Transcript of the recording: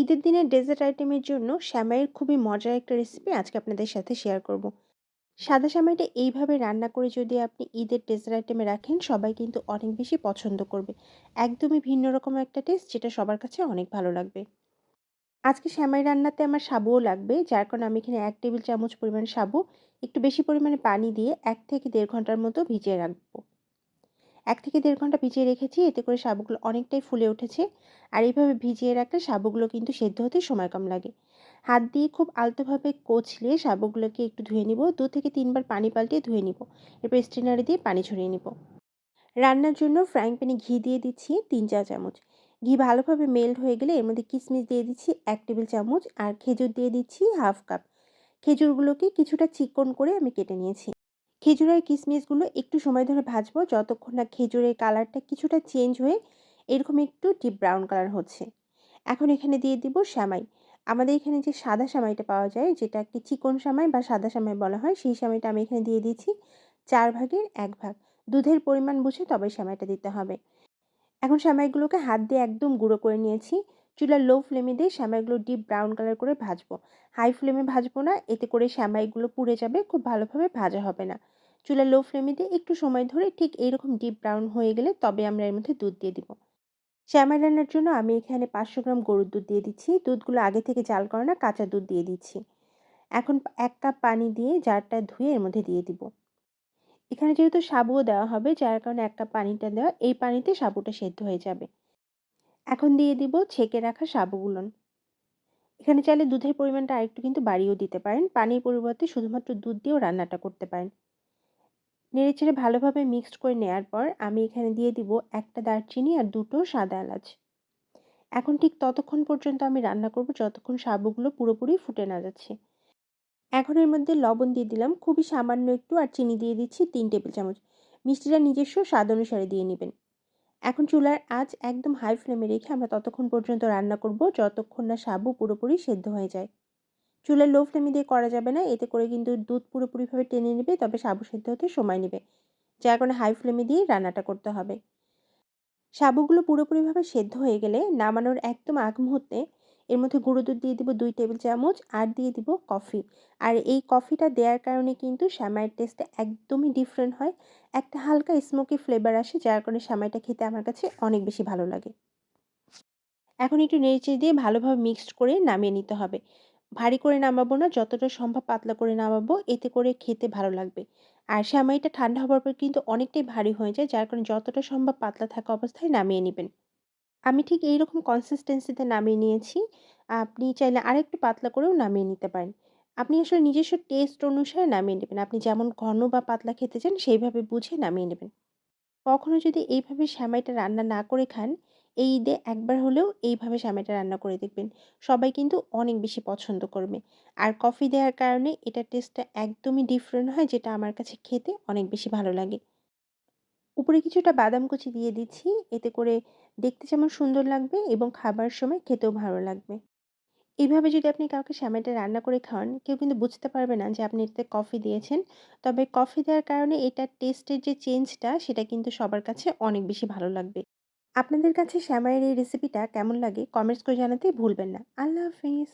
ঈদের দিনের ডেজার্ট আইটেমের জন্য সেমাইয়ের খুবই মজার একটা রেসিপি আজকে আপনাদের সাথে শেয়ার করব। সাদা সেমাইটা এইভাবে রান্না করে যদি আপনি ঈদের ডেজার্ট আইটেমে রাখেন, সবাই কিন্তু অনেক বেশি পছন্দ করবে। একদমই ভিন্ন রকম একটা টেস্ট যেটা সবার কাছে অনেক ভালো লাগবে। আজকে সেমাই রান্নাতে আমার সাবুও লাগবে, যার কারণে আমি এখানে এক টেবিল চামচ পরিমাণ সাবু, একটু বেশি পরিমাণে পানি দিয়ে এক থেকে দেড় ঘণ্টার মতো ভিজিয়ে রাখব। এক থেকে দেড় ঘণ্টা ভিজিয়ে রেখেছি, এতে করে সাবুগুলো অনেকটাই ফুলে উঠেছে। আর এইভাবে ভিজিয়ে রাখলে সাবুগুলো কিন্তু সেদ্ধ হতে সময় কম লাগে। হাত দিয়ে খুব আলতোভাবে কচলে সাবুগুলোকে একটু ধুয়ে নিব, দু থেকে তিনবার পানি পাল্টিয়ে ধুয়ে নিব। এরপর স্ট্রেনারে দিয়ে পানি ছড়িয়ে নিব। রান্নার জন্য ফ্রাইং প্যানে ঘি দিয়ে দিচ্ছি তিন চা চামচ। ঘি ভালোভাবে মেল্ট হয়ে গেলে এর মধ্যে কিশমিশ দিয়ে দিচ্ছি এক টেবিল চামচ আর খেজুর দিয়ে দিচ্ছি হাফ কাপ। খেজুরগুলোকে কিছুটা চিকন করে আমি কেটে নিয়েছি। খেজুর আর কিশমিশগুলো একটু সময় ধরে ভাজবো, যতক্ষণ না খেজুরের কালারটা কিছুটা চেঞ্জ হয়ে এরকম একটু ডিপ ব্রাউন কালার হচ্ছে। এখন এখানে দিয়ে দিব শ্যামাই আমাদের এখানে যে সাদা সামাইটা পাওয়া যায় যেটা একটি চিকন সামাই বা সাদা সামাই বলা হয়, সেই সামাইটা আমি এখানে দিয়ে দিচ্ছি চার ভাগের এক ভাগ। দুধের পরিমাণ বুঝে তবে সামাইটা দিতে হবে। এখন সামাইগুলোকে হাত দিয়ে একদম গুঁড়ো করে নিয়েছি। চুলার লো ফ্লেমে দিয়ে শ্যামাইগুলো ডিপ ব্রাউন কালার করে ভাজবো। হাই ফ্লেমে ভাজবো না, এতে করে শ্যামাইগুলো পুড়ে যাবে, খুব ভালোভাবে ভাজা হবে না। চুলা লো ফ্লেমে দিয়ে একটু সময় ধরে ঠিক এইরকম ডিপ ব্রাউন হয়ে গেলে তবে আমরা এর মধ্যে দুধ দিয়ে দিব। শ্যামাই রান্নার জন্য আমি এখানে পাঁচশো গ্রাম গরুর দুধ দিয়ে দিচ্ছি। দুধগুলো আগে থেকে জাল করে না, কাঁচা দুধ দিয়ে দিচ্ছি। এখন এক কাপ পানি দিয়ে জারটা ধুয়ে এর মধ্যে দিয়ে দিব। এখানে যেহেতু সাবুও দেওয়া হবে, যার কারণে এক কাপ পানিটা দেওয়া, এই পানিতে সাবুটা সেদ্ধ হয়ে যাবে। এখন দিয়ে দিব ছেঁকে রাখা সাবুগুলো এখানে চাইলে দুধের পরিমাণটা আরেকটু কিন্তু বাড়িয়েও দিতে পারেন। পানির পরিবর্তে শুধুমাত্র দুধ দিয়েও রান্নাটা করতে পারেন। নেড়েচেড়ে ভালোভাবে মিক্সড করে নেওয়ার পর আমি এখানে দিয়ে দিব একটা দারচিনি আর দুটো সাদা এলাচ। এখন ঠিক ততক্ষণ পর্যন্ত আমি রান্না করব যতক্ষণ সাবুগুলো পুরোপুরি ফুটে না যাচ্ছে। এখন এর মধ্যে লবণ দিয়ে দিলাম। খুবই সামান্য একটু আর চিনি দিয়ে দিচ্ছি তিন টেবিল চামচ। মিষ্টিটা নিজস্ব স্বাদ অনুসারে দিয়ে নেবেন। এখন চুলার আজ একদম হাই ফ্লেমে রেখে আমরা ততক্ষণ পর্যন্ত রান্না করব যতক্ষণ না সাবু পুরোপুরি সেদ্ধ হয়ে যায়। চুলার লো ফ্লেমে দিয়ে করা যাবে না, এতে করে কিন্তু দুধ পুরোপুরিভাবে টেনে নেবে, তবে সাবু সেদ্ধ হতে সময় নেবে, যার এখন হাই ফ্লেমে দিয়ে রান্নাটা করতে হবে। সাবুগুলো পুরোপুরিভাবে সেদ্ধ হয়ে গেলে নামানোর একদম আগ মুহূর্তে এর মধ্যে গুঁড়ো দুধ দিয়ে দিব দুই টেবিল চামচ আর দিয়ে দিব কফি। আর এই কফিটা দেওয়ার কারণে কিন্তু শ্যামাইয়ের টেস্টটা একদমই ডিফারেন্ট হয়। একটা হালকা স্মোকি ফ্লেভার আসে, যার কারণে শ্যামাইটা খেতে আমার কাছে অনেক বেশি ভালো লাগে। এখন একটু নেড়ে দিয়ে ভালোভাবে মিক্সড করে নামিয়ে নিতে হবে। ভারী করে নামাবো না, যতটা সম্ভব পাতলা করে নামাবো, এতে করে খেতে ভালো লাগবে। আর সেমাইটা ঠান্ডা হওয়ার পর কিন্তু অনেকটাই ভারী হয়ে যায়, যার কারণে যতটা সম্ভব পাতলা থাকা অবস্থায় নামিয়ে নেবেন। আমি ঠিক এই রকম কনসিস্টেন্সিতে নামিয়ে নিয়েছি। আপনি চাইলে আরেকটু পাতলা করেও নামিয়ে নিতে পারেন। আপনি আসলে নিজস্ব টেস্ট অনুসারে নামিয়ে নেবেন। আপনি যেমন ঘন বা পাতলা খেতে চান, সেইভাবে বুঝে নামিয়ে নেবেন। কখনো যদি এইভাবে সেমাইটা রান্না না করে খান, এই ঈদে একবার হলেও এইভাবে সামেটা রান্না করে দেখবেন। সবাই কিন্তু অনেক বেশি পছন্দ করবে। আর কফি দেওয়ার কারণে এটা টেস্টটা একদমই ডিফারেন্ট হয়, যেটা আমার কাছে খেতে অনেক বেশি ভালো লাগে। উপরে কিছুটা বাদাম কুচি দিয়ে দিচ্ছি। এতে করে দেখতে যেমন সুন্দর লাগবে এবং খাবার সময় খেতেও ভালো লাগবে। এইভাবে যদি আপনি কাউকে স্যামাইটা রান্না করে খাওয়ান, কেউ কিন্তু বুঝতে পারবে না যে আপনি এতে কফি দিয়েছেন। তবে কফি দেওয়ার কারণে এটার টেস্টের যে চেঞ্জটা, সেটা কিন্তু সবার কাছে অনেক বেশি ভালো লাগবে। আপনাদের কাছে শ্যামাইয়ের এই রেসিপিটা কেমন লাগে, কমেন্টস করে জানাতে ভুলবেন না। আল্লাহ হাফিজ।